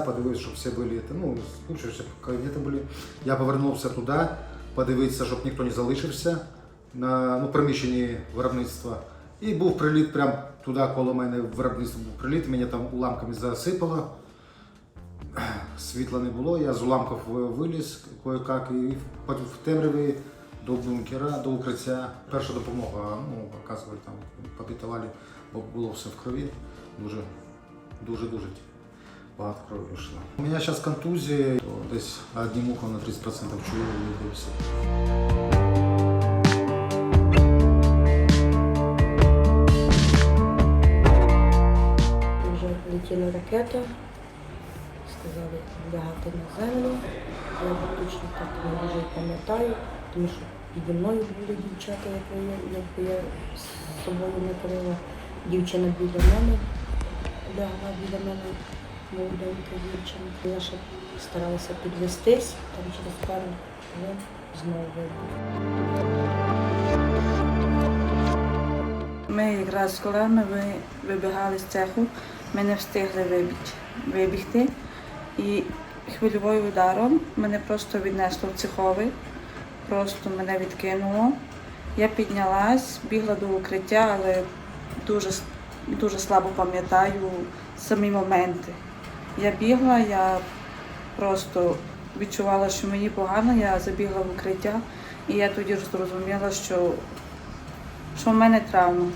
подивилися, щоб всі були, ну, щоб кабінети були. Я повернувся туди, подивитися, щоб ніхто не залишився на ну, приміщенні виробництва. І був приліт прямо туди, коло мене виробництво був приліт, мене там уламками засипало. Світла не було, я з уламків виліз кое-как і в в темряві до бункера, до укриття. Перша допомога, ну, оказували там, попітували, бо було все в крові. Дуже, дуже, дуже багато крові вийшло. У мене зараз контузія, десь одним ухом на 30% чую і все. Вже летіла ракета, сказали лягати на землю. Я точно так не дуже пам'ятаю, тому що піді мною були дівчата, які я, з собою не крила. Дівчина біля мене лягла біля мене, молоденька дівчина. Я ще старалася підвестись, там через пару хвилин знову вибух. Ми якраз з колегами вибігали з цеху, ми не встигли вибіг- вибігти. І хвильовим ударом мене просто віднесло в цеховий, просто мене відкинуло. Я піднялась, бігла до укриття, але дуже, дуже слабо пам'ятаю самі моменти. Я бігла, я просто відчувала, що мені погано, я забігла в укриття, і я тоді зрозуміла, що що в мене травма.